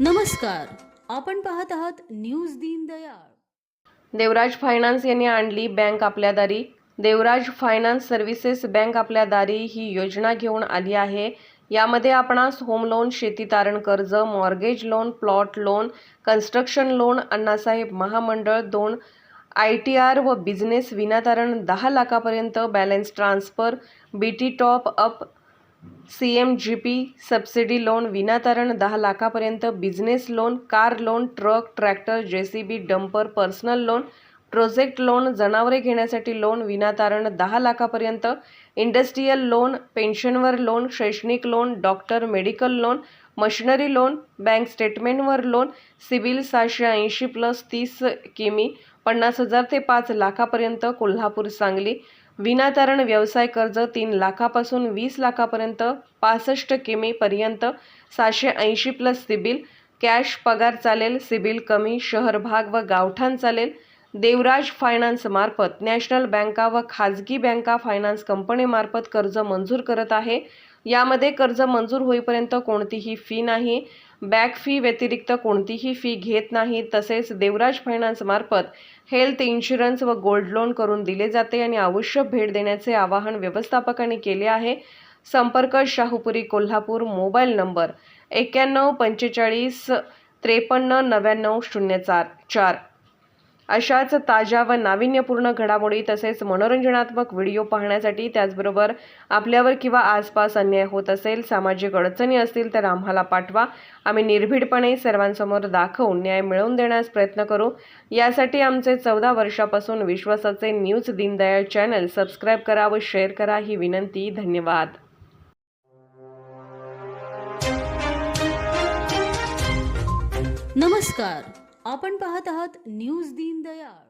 नमस्कार. आपण पाहत आहात न्यूज दीनदयाळ देवराज फायनान्स यांनी आणली बँक आपल्या दारी. देवराज फायनान्स सर्व्हिसेस बँक आपल्या दारी ही योजना घेऊन आली आहे. यामध्ये आपणास होम लोन शेती तारण कर्ज mortgage loan plot loan construction loan Annasaheb महामंडळ दोन आय टी आर व बिझनेस विनातारण दहा लाखापर्यंत balance transfer B T top up C M G P subsidy loan विनातारण दहा लाखापर्यंत business loan car loan truck tractor J C B dumper personal loan project loan जनावरे घेण्यासाठी लोन विनातारण दहा लाखापर्यंत इंडस्ट्रीयल लोन पेन्शनवर लोन शैक्षणिक loan doctor medical loan machinery loan bank स्टेटमेंटवर loan CIBIL सहाशे ऐंशी प्लस तीस किमी पन्नास हजार ते पाच लाखापर्यंत कोल्हापूर सांगली. विनातारण व्यवसाय कर्ज तीन लाखापासून वीस लाखापर्यंत पासष्ट किमीपर्यंत सहाशे ऐंशी प्लस सिबिल. कॅश पगार चालेल सिबिल कमी शहर भाग व गावठाण चालेल. देवराज फायनान्स मार्फत नॅशनल बँका व खाजगी बँका फायनान्स कंपनीमार्फत कर्ज मंजूर करत आहे. यामध्ये कर्ज मंजूर होईपर्यंत कोणतीही फी नाही. बॅक फी व्यतिरिक्त कोणतीही फी घेत नाही. तसेच देवराज फायनान्समार्फत हेल्थ इन्शुरन्स व गोल्ड लोन करून दिले जाते आणि आवश्यक भेट देण्याचे आवाहन व्यवस्थापकांनी केले आहे. संपर्क शाहूपुरी कोल्हापूर मोबाईल नंबर एक्क्याण्णव पंचेचाळीस त्रेपन्न नव्याण्णव शून्य चार चार. अशाच ताज्या व नाविन्यपूर्ण घडामोडी तसेच मनोरंजनात्मक व्हिडिओ पाहण्यासाठी त्याचबरोबर आपल्यावर किंवा आसपास अन्याय होत असेल सामाजिक अडचणी असतील तर आम्हाला पाठवा. आम्ही निर्भीडपणे सर्वांसमोर दाखवून न्याय मिळवून देण्यास प्रयत्न करू. यासाठी आमचे चौदा वर्षापासून विश्वासाचे न्यूज दीनदयाळ चॅनल सबस्क्राईब करा व शेअर करा ही विनंती. धन्यवाद. नमस्कार. आपण पाहत आहात न्यूज दीनदयाळ